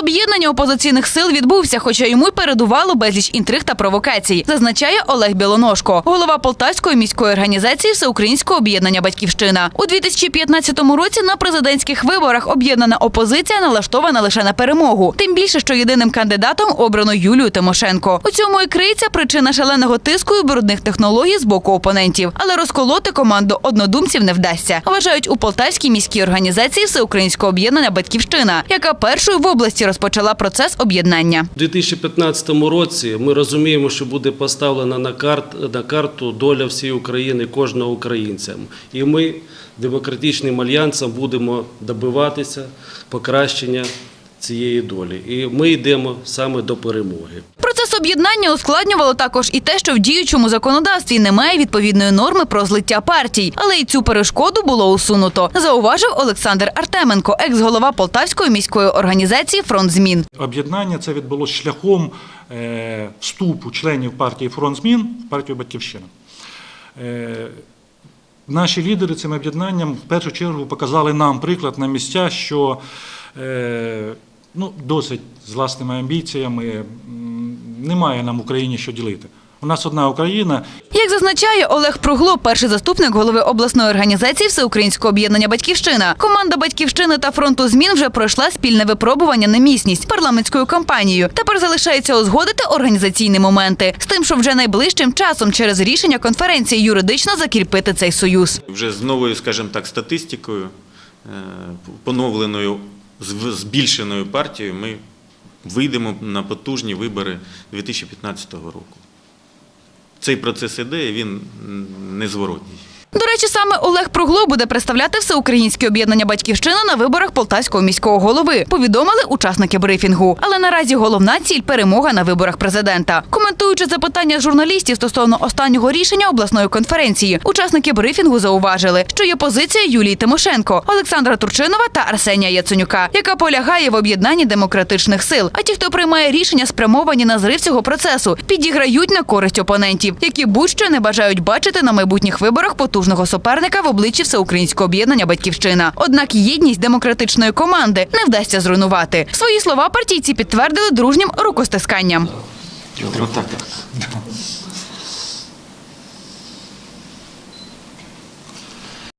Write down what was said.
об'єднання опозиційних сил відбувся, хоча йому й передувало безліч інтриг та провокацій, зазначає Олег Білоножко, голова Полтавської міської організації Всеукраїнського об'єднання Батьківщина. У 2015 році на президентських виборах об'єднана опозиція налаштована лише на перемогу. Тим більше, що єдиним кандидатом обрано Юлію Тимошенко. У цьому і криється причина шаленого тиску і брудних технологій з боку опонентів. Але розколоти команду однодумців не вдасться. Вважають у Полтавській міській організації Всеукраїнського об'єднання Батьківщина, яка першою в області розпочала процес об'єднання. У 2015 році ми розуміємо, що буде поставлена на, карт, на карту доля всієї України, кожного українця. І ми демократичним альянсом будемо добиватися покращення цієї долі. І ми йдемо саме до перемоги. Процес об'єднання ускладнювало також і те, що в діючому законодавстві немає відповідної норми про злиття партій, але й цю перешкоду було усунуто, зауважив Олександр Артеменко, екс-голова Полтавської міської організації Фронт змін. Об'єднання це відбулося шляхом е, вступу членів партії «Фронт змін» в партію «Батьківщина». Е, Наші лідери цим об'єднанням в першу чергу показали нам приклад на місця, що е, ну, досить з власними амбіціями немає нам в Україні що ділити. У нас одна Україна, Як зазначає Олег Пругло, перший заступник голови обласної організації Всеукраїнського об'єднання Батьківщина. Команда Батьківщини та фронту змін вже пройшла спільне випробування на міцність парламентською кампанією. Тепер залишається узгодити організаційні моменти з тим, щоб вже найближчим часом через рішення конференції юридично закріпити цей союз. вже з новою, скажімо так, статистикою, е, поновленою, збільшеною партією, ми вийдемо на потужні вибори 2015 року. Цей процес іде, він незворотній. До речі, саме Олег Пругло буде представляти всеукраїнське об'єднання Батьківщина на виборах полтавського міського голови. Повідомили учасники брифінгу. Але наразі головна ціль перемога на виборах президента. Коментуючи запитання журналістів стосовно останнього рішення обласної конференції, учасники брифінгу зауважили, що є позиція Юлії Тимошенко, Олександра Турчинова та Арсенія Яценюка, яка полягає в об'єднанні демократичних сил. А ті, хто приймає рішення, спрямовані на зрив цього процесу, підіграють на користь опонентів, які будь-що не бажають бачити на майбутніх виборах потужного суперника в обличчі всеукраїнського об'єднання Батьківщина. Однак єдність демократичної команди не вдасться зруйнувати. Свої слова партійці підтвердили дружнім рукостисканням. Отак.